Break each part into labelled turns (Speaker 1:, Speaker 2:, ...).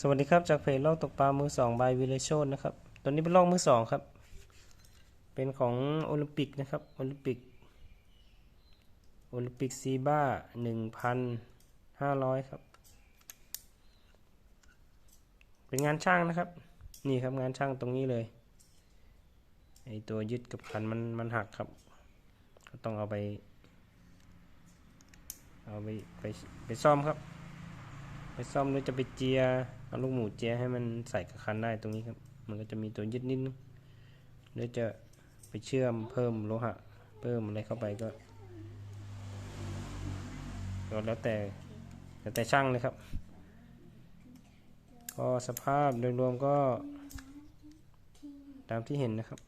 Speaker 1: สวัสดีครับ จากเพจโลกตกปลามือสองบายวิเลโชนนะครับ ตัวนี้เป็นลอกมือสองครับ เป็นของโอลิมปิกนะครับ โอลิมปิก โอลิมปิกซีบ้าหนึ่งพันห้าร้อยครับ เป็นงานช่างนะครับ นี่ครับงานช่างตรงนี้เลย ไอตัวยึดกับคันมันมันหักครับ ก็ต้องเอาไป เอาไปไปไปซ่อมครับไปซ่อมหรือจะไปเจีย เอาลูกหมูเจียให้มันใส่กับคันได้ตรงนี้ครับ มันก็จะมีตัวยึดนิดนึงหรือจะไปเชื่อมเพิ่มโลหะ เพิ่มอะไรเข้าไปก็ก็แล้วแต่แล้วแต่ช่างเลยครับ ก็สภาพโดยรวมก็ ตามที่เห็นนะครับ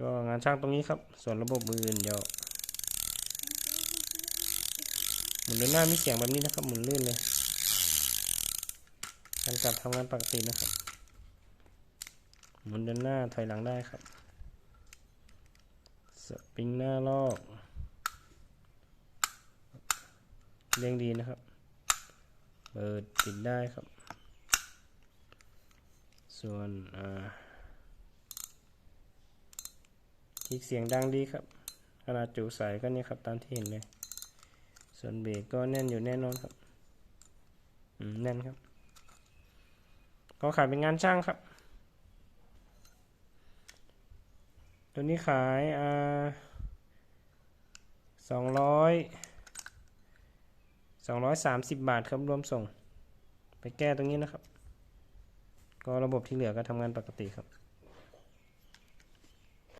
Speaker 1: ก็งานช่างตรงนี้ครับ ส่วนระบบอื่นเดี๋ยวหมุนเดินหน้ามีเสียงแบบนี้นะครับ หมุนลื่นเลย การกลับทำงานปกตินะครับ หมุนเดินหน้าถอยหลังได้ครับ สปริงหน้าลอกเร่งดีนะครับ เปิดปิดได้ครับ ส่วนอ่าอีกเสียงดังดีครับขนาดจุใสก็เนี่ยครับตามที่เห็นเลย ส่วนเบรกก็แน่นอยู่แน่นอนครับ แน่นครับ เขาขายเป็นงานช่างครับ ตัวนี้ขายอ่าสองร้อยสองร้อยสามสิบบาทครับรวมส่ง ไปแก้ตรงนี้นะครับ ก็ระบบที่เหลือก็ทำงานปกติครับ